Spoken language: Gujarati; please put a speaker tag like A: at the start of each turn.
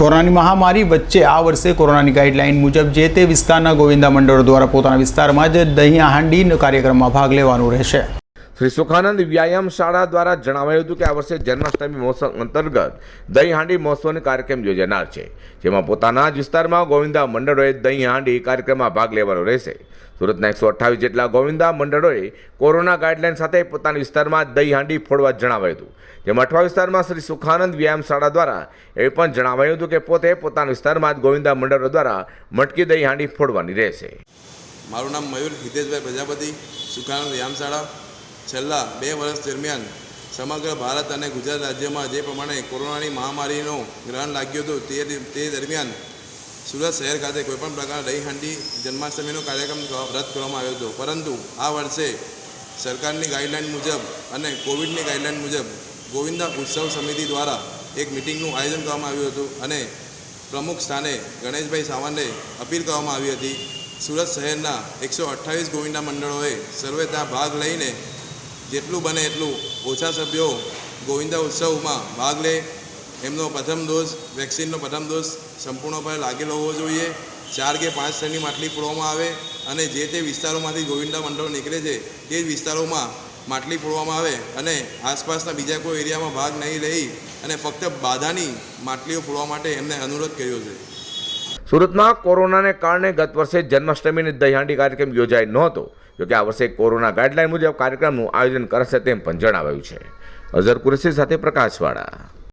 A: કોરોનાની મહામારી વચ્ચે આ વર્ષે કોરોનાની ગાઈડલાઈન મુજબ જે તે વિસ્તારના ગોવિંદા મંડળો દ્વારા પોતાના વિસ્તારમાં જ દહીં હાંડી કાર્યક્રમમાં ભાગ લેવાનું રહેશે.
B: શ્રી સુખાનંદ વ્યાયામ શાળા દ્વારા જણાવાયું હતું કે આ વર્ષે જન્માષ્ટમી મહોત્સવ અંતર્ગત દહીં હાંડી મહોત્સવનો કાર્યક્રમ યોજાનાર છે, જેમાં પોતાના જ વિસ્તારમાં ગોવિંદા મંડળોએ દહીં હાંડી કાર્યક્રમમાં ભાગ લેવાનો રહેશે. સુરતના એકસો અઠ્ઠાવીસ જેટલા ગોવિંદા મંડળોએ કોરોના ગાઈડલાઈન સાથે પોતાના વિસ્તારમાં દહીં હાંડી ફોડવા જણાવાયું હતું. જેમાં અઠવા વિસ્તારમાં શ્રી સુખાનંદ વ્યાયામ શાળા દ્વારા એ પણ જણાવાયું હતું કે પોતે પોતાના વિસ્તારમાં જ ગોવિંદા મંડળો દ્વારા મટકી દહીં હાંડી ફોડવાની રહેશે.
C: મારું નામ મયુર હિતેશભાઈ પ્રજાપતિ, સુખાનંદ વ્યાયામશાળા છેલ્લા બે વર્ષ દરમિયાન સમગ્ર ભારત અને ગુજરાત રાજ્યમાં જે પ્રમાણે કોરોનાની મહામારીનો ગ્રહણ લાગ્યું હતું, તે તે દરમિયાન સુરત શહેર ખાતે કોઈપણ પ્રકારના દહીં હાંડી જન્માષ્ટમીનો કાર્યક્રમ રદ કરવામાં આવ્યો હતો. પરંતુ આ વર્ષે સરકારની ગાઈડલાઈન મુજબ અને કોવિડની ગાઈડલાઈન મુજબ ગોવિંદા ઉત્સવ સમિતિ દ્વારા એક મિટિંગનું આયોજન કરવામાં આવ્યું હતું અને પ્રમુખ સ્થાને ગણેશભાઈ સાવંતે અપીલ કરવામાં આવી હતી. સુરત શહેરના એકસો અઠ્ઠાવીસ ગોવિંદા મંડળોએ સર્વે ત્યાં ભાગ લઈને જેટલું બને એટલું ઓછા સભ્યો ગોવિંદા ઉત્સવમાં ભાગ લે. એમનો પ્રથમ ડોઝ, વેક્સિનનો પ્રથમ ડોઝ સંપૂર્ણપણે લાગેલો હોવો જોઈએ. ચાર કે પાંચ શ્રેણી માટલી ફોડવામાં આવે અને જે તે વિસ્તારોમાંથી ગોવિંદા મંડળ નીકળે છે તે જ વિસ્તારોમાં માટલી ફોડવામાં આવે અને આસપાસના બીજા કોઈ એરિયામાં ભાગ નહીં લઈ અને ફક્ત બાધાની માટલીઓ ફોડવા માટે એમને અનુરોધ કર્યો છે.
B: સુરતમાં કોરોનાને કારણે ગત વર્ષે જન્માષ્ટમીની દહીહાંડી કાર્યક્રમ યોજાય નહોતો. જોકે આ વર્ષે કોરોના ગાઈડલાઈન મુજબ કાર્યક્રમનું આયોજન કરાશે તેમ પણ જણાવાયું છે. અઝર કુરેશી સાથે પ્રકાશવાળા